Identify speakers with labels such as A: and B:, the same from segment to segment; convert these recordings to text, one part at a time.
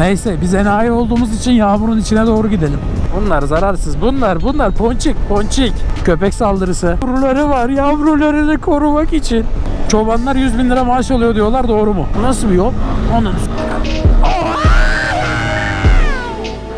A: Neyse biz enayi olduğumuz için yağmurun içine doğru gidelim. Bunlar zararsız. Bunlar bunlar ponçik ponçik. Köpek saldırısı. Yavruları var yavrularını korumak için. Çobanlar 100 bin lira maaş alıyor diyorlar doğru mu? Nasıl bir yol? Onun.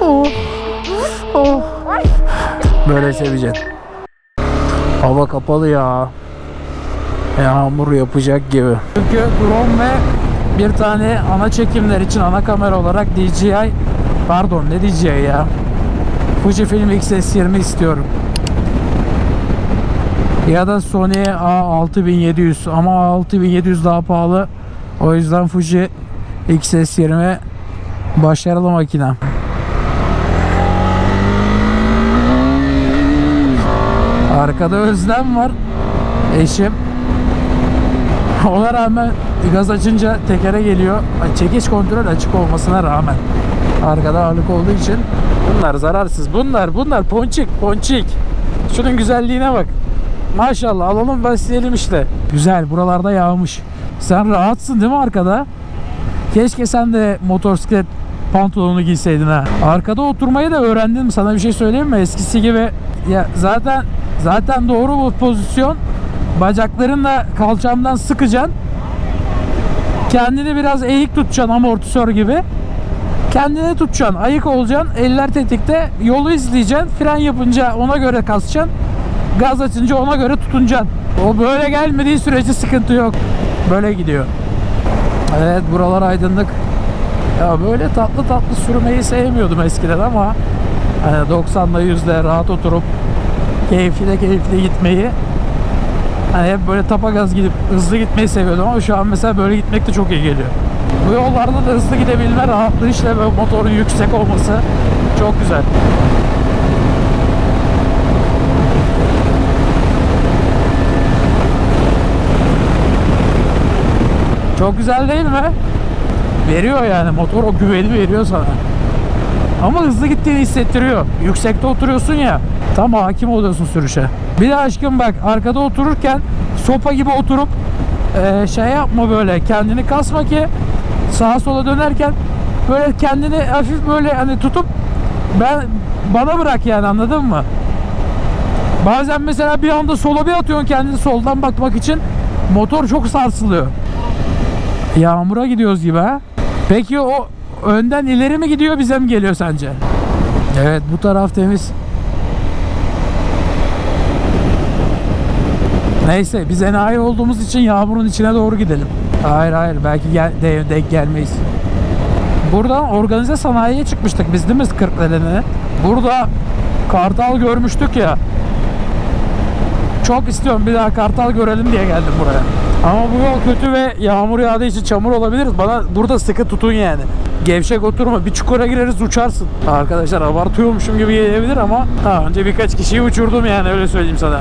A: Oh. Oh. Böyle seveceksin. Hava kapalı ya. Yağmur yapacak gibi. Çünkü drone ve bir tane ana çekimler için ana kamera olarak DJI pardon ne DJI ya Fujifilm X-S20 istiyorum. Ya da Sony A6700 ama A6700 daha pahalı. O yüzden Fuji X-S20 başarılı makine. Arkada Özlem var. Eşim. Ona rağmen gaz açınca tekere geliyor. Çekiş kontrol açık olmasına rağmen. Arkada ağırlık olduğu için. Bunlar zararsız. Bunlar bunlar ponçik ponçik. Şunun güzelliğine bak. Maşallah alalım besleyelim işte. Güzel buralarda yağmış. Sen rahatsın değil mi arkada? Keşke sen de motosiklet pantolonu giyseydin ha. Arkada oturmayı da öğrendim. Sana bir şey söyleyeyim mi? Eskisi gibi ya zaten zaten doğru bu pozisyon. Bacaklarınla kalçamdan sıkacaksın. Kendini biraz eğik tutacaksın amortisör gibi. Kendini tutacaksın. Ayık olacaksın. Eller tetikte. Yolu izleyeceksin. Fren yapınca ona göre kasacaksın. Gaz açınca ona göre tutunacaksın. O böyle gelmediği sürece sıkıntı yok. Böyle gidiyor. Evet buralar aydınlık. Ya böyle tatlı tatlı sürmeyi sevmiyordum eskiden ama hani 90'la 100'de rahat oturup keyifli de keyifli gitmeyi hani hep böyle tapa gaz gidip hızlı gitmeyi seviyordum ama şu an mesela böyle gitmek de çok iyi geliyor. Bu yollarda da hızlı gidebilme rahatlığı işte böyle motorun yüksek olması çok güzel. Çok güzel değil mi? Veriyor yani motor o güveni veriyor sana. Ama hızlı gittiğini hissettiriyor. Yüksekte oturuyorsun ya. Tam hakim oluyorsun sürüşe. Bir de aşkım bak arkada otururken sopa gibi oturup eee, şey yapma böyle kendini kasma ki sağa sola dönerken böyle kendini hafif böyle hani tutup ben bana bırak yani anladın mı? Bazen mesela bir anda sola bir atıyorsun kendini soldan bakmak için motor çok sarsılıyor. Yağmura gidiyoruz gibi ha. Peki o önden ileri mi gidiyor bize mi geliyor sence? Evet bu taraf temiz. Neyse biz enayi olduğumuz için yağmurun içine doğru gidelim. Hayır hayır belki gel, de, denk gelmeyiz. Buradan organize sanayiye çıkmıştık biz değil mi Kırklareli'ne? Burada kartal görmüştük ya. Çok istiyorum bir daha kartal görelim diye geldim buraya. Ama bu yol kötü ve yağmur yağdığı için çamur olabilir. Bana burada sıkı tutun yani. Gevşek oturma. Bir çukura gireriz uçarsın. Arkadaşlar abartıyormuşum gibi gelebilir ama daha önce birkaç kişiyi uçurdum yani öyle söyleyeyim sana.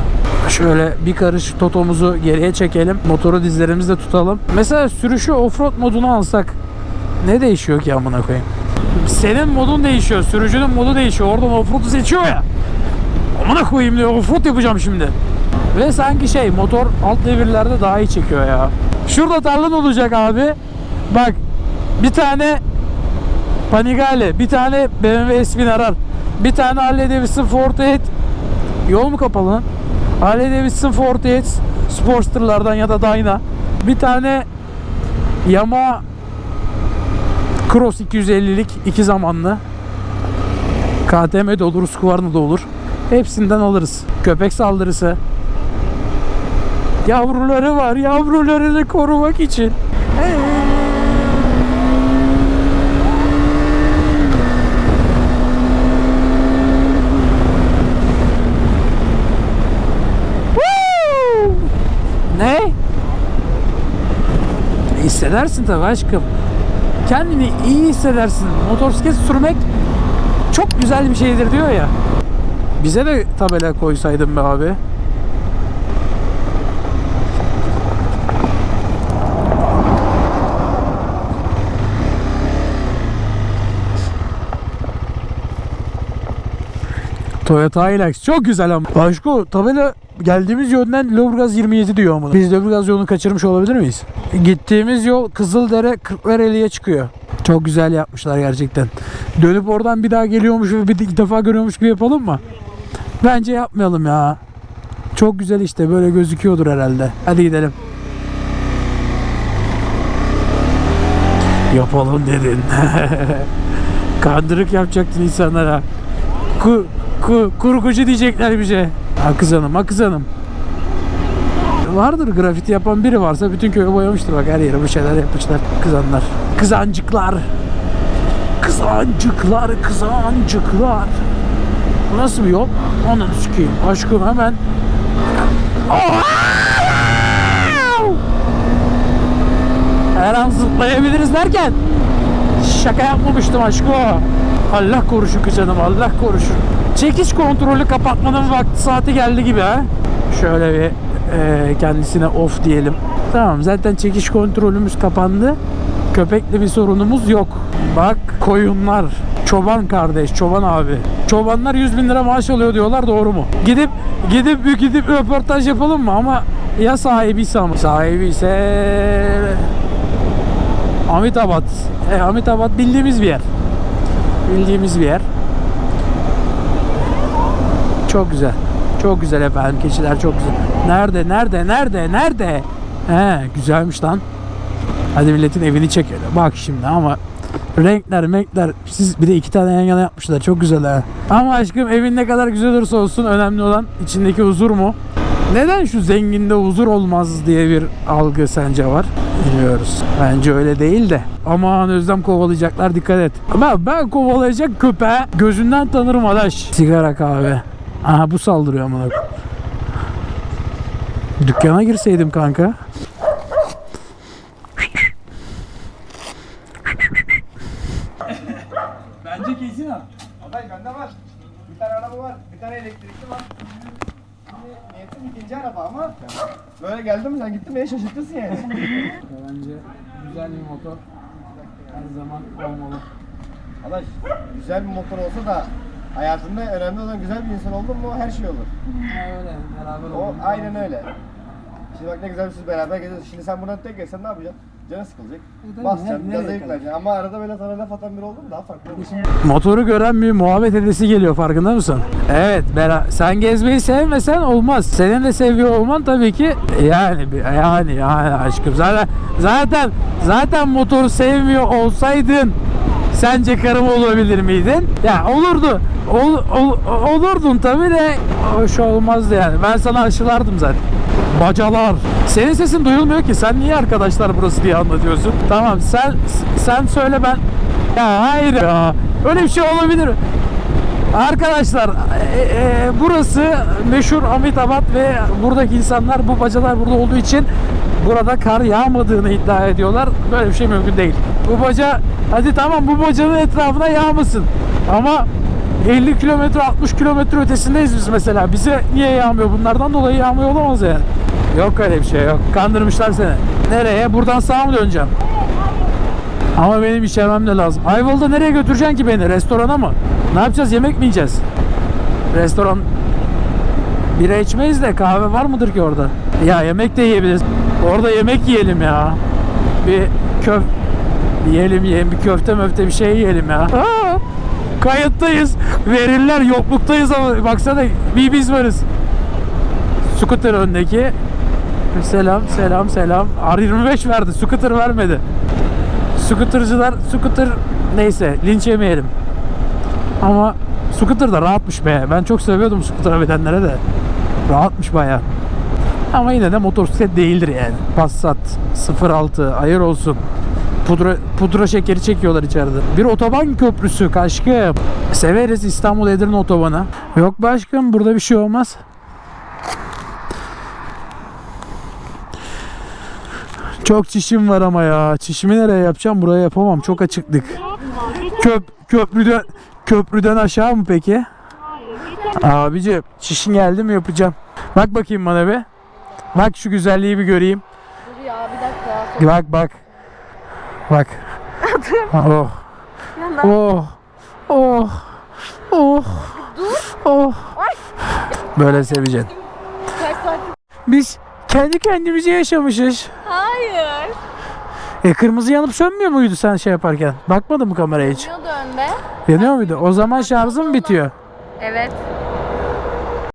A: Şöyle bir karış totomuzu geriye çekelim. Motoru dizlerimizle tutalım. Mesela sürüşü offroad moduna alsak ne değişiyor ki amına koyayım? Senin modun değişiyor. Sürücünün modu değişiyor. Oradan offroad'u seçiyor ya. Amına koyayım diyor. Offroad yapacağım şimdi. Ve sanki şey motor alt devirlerde daha iyi çekiyor ya. Şurada tarlan olacak abi. Bak bir tane Panigale, bir tane BMW S1000 arar. Bir tane Harley Davidson Forte Yol mu kapalı lan? Harley Davidson Forte Sportster'lardan ya da Dyna. Bir tane Yamaha Cross 250'lik iki zamanlı. KTM de olur, Husqvarna da olur. Hepsinden alırız. Köpek saldırısı. Yavruları var. Yavrularını korumak için. Woo! Ne? Hissedersin tabii aşkım. Kendini iyi hissedersin. Motosiklet sürmek çok güzel bir şeydir diyor ya. Bize de tabela koysaydın be abi. Toyota Hilux çok güzel ama. Aşko tabela geldiğimiz yönden Lüleburgaz 27 diyor ama. Biz Lüleburgaz yolunu kaçırmış olabilir miyiz? Gittiğimiz yol Kızıldere Kırklareli'ye çıkıyor. Çok güzel yapmışlar gerçekten. Dönüp oradan bir daha geliyormuş ve bir defa görüyormuş gibi yapalım mı? Bence yapmayalım ya. Çok güzel işte böyle gözüküyordur herhalde. Hadi gidelim. Yapalım dedin. Kandırık yapacaktın insanlara. Ku, ku, kurgucu diyecekler bize. Akız Hanım, Akız Hanım. Vardır grafiti yapan biri varsa bütün köyü boyamıştır bak her yere bu şeyler yapmışlar kızanlar. Kızancıklar. Kızancıklar, kızancıklar. Bu nasıl bir yol? Onu sikeyim. Aşkım hemen. Her an zıplayabiliriz derken şaka yapmamıştım aşkım. Allah korusun kızanım Allah korusun. Çekiş kontrolü kapatmanın vakti saati geldi gibi ha. Şöyle bir e, kendisine off diyelim. Tamam zaten çekiş kontrolümüz kapandı. Köpekle bir sorunumuz yok. Bak koyunlar. Çoban kardeş, çoban abi. Çobanlar 100 bin lira maaş alıyor diyorlar doğru mu? Gidip gidip gidip röportaj yapalım mı? Ama ya sahibiyse ama. Sahibi ise Amitabad. E, Amitabad bildiğimiz bir yer. Bildiğimiz bir yer. Çok güzel. Çok güzel efendim. Keçiler çok güzel. Nerede? Nerede? Nerede? Nerede? He, güzelmiş lan. Hadi milletin evini çekelim. Bak şimdi ama renkler, renkler. Siz bir de iki tane yan yana yapmışlar. Çok güzel ha. Ama aşkım evin ne kadar güzel olursa olsun önemli olan içindeki huzur mu? Neden şu zenginde huzur olmaz diye bir algı sence var? Bilmiyoruz. Bence öyle değil de. Aman özlem kovalayacaklar dikkat et. Ama ben kovalayacak köpeği gözünden tanırım adaş. Sigara kahve. Aha bu saldırıyor amına. Dükkana girseydim kanka. Bence kesin abi.
B: Aday bende var. Bir tane araba var. Bir tane elektrikli var. Niyetim ikinci araba ama böyle geldi mi sen gittin beni şaşırtırsın yani.
A: Bence güzel bir motor her zaman olmalı.
B: Adaş güzel bir motor olsa da hayatında önemli olan güzel bir insan oldun mu her şey olur.
A: öyle beraber
B: O aynen öyle. Şimdi bak ne güzel siz beraber geziyoruz. Şimdi sen buradan tek gelsen ne yapacaksın? Canı sıkılacak.
A: tabii,
B: Basacaksın, gaza yükleneceksin. Ama arada böyle sana laf atan biri oldu mu daha farklı olur.
A: Motoru gören bir muhabbet edesi geliyor farkında mısın? Evet bera sen gezmeyi sevmesen olmaz. Senin de seviyor olman tabii ki yani bir- yani yani aşkım zaten zaten zaten motoru sevmiyor olsaydın sence karım olabilir miydin? Ya olurdu. Ol, ol- olurdun tabii de hoş olmazdı yani. Ben sana aşılardım zaten. Bacalar. Senin sesin duyulmuyor ki. Sen niye arkadaşlar burası diye anlatıyorsun? Tamam sen sen söyle ben ya hayır ya. Öyle bir şey olabilir. Arkadaşlar e, e, burası meşhur Amitabad ve buradaki insanlar bu bacalar burada olduğu için burada kar yağmadığını iddia ediyorlar. Böyle bir şey mümkün değil. Bu baca hadi tamam bu bacanın etrafına yağmasın. Ama 50 kilometre 60 kilometre ötesindeyiz biz mesela. Bize niye yağmıyor? Bunlardan dolayı yağmıyor olamaz yani. Yok öyle bir şey yok. Kandırmışlar seni. Nereye? Buradan sağa mı döneceğim? Ama benim işemem de lazım. Ayvalık'ta nereye götüreceksin ki beni? Restorana mı? Ne yapacağız? Yemek mi yiyeceğiz? Restoran bira içmeyiz de kahve var mıdır ki orada? Ya yemek de yiyebiliriz. Orada yemek yiyelim ya. Bir köf yiyelim yiyelim. Bir köfte möfte bir şey yiyelim ya. Aa, kayıttayız. Verirler yokluktayız ama baksana bir biz varız. Scooter öndeki. Selam selam selam. R25 verdi. Scooter vermedi. Scootercılar, scooter neyse linç yemeyelim. Ama scooter da rahatmış be. Ben çok seviyordum scooter'a bilenlere de. Rahatmış baya. Ama yine de motosiklet değildir yani. Passat 06 ayır olsun. Pudra, pudra şekeri çekiyorlar içeride. Bir otoban köprüsü aşkım. Severiz İstanbul Edirne otobanı. Yok be aşkım burada bir şey olmaz. Çok çişim var ama ya. Çişimi nereye yapacağım? Buraya yapamam. Çok açıklık. Köp köprüden köprüden aşağı mı peki? Abici çişin geldi mi yapacağım. Bak bakayım bana be. Bak şu güzelliği bir göreyim.
C: Dur ya bir dakika.
A: Bak bak. Bak. Oh. Oh. Oh. Oh. Oh. Böyle seveceksin. Biz kendi kendimize yaşamışız.
C: Hayır.
A: E kırmızı yanıp sönmüyor muydu sen şey yaparken? Bakmadın mı kameraya hiç?
C: Yanıyordu önde.
A: Yanıyor muydu? O zaman şarjım bitiyor.
C: Evet.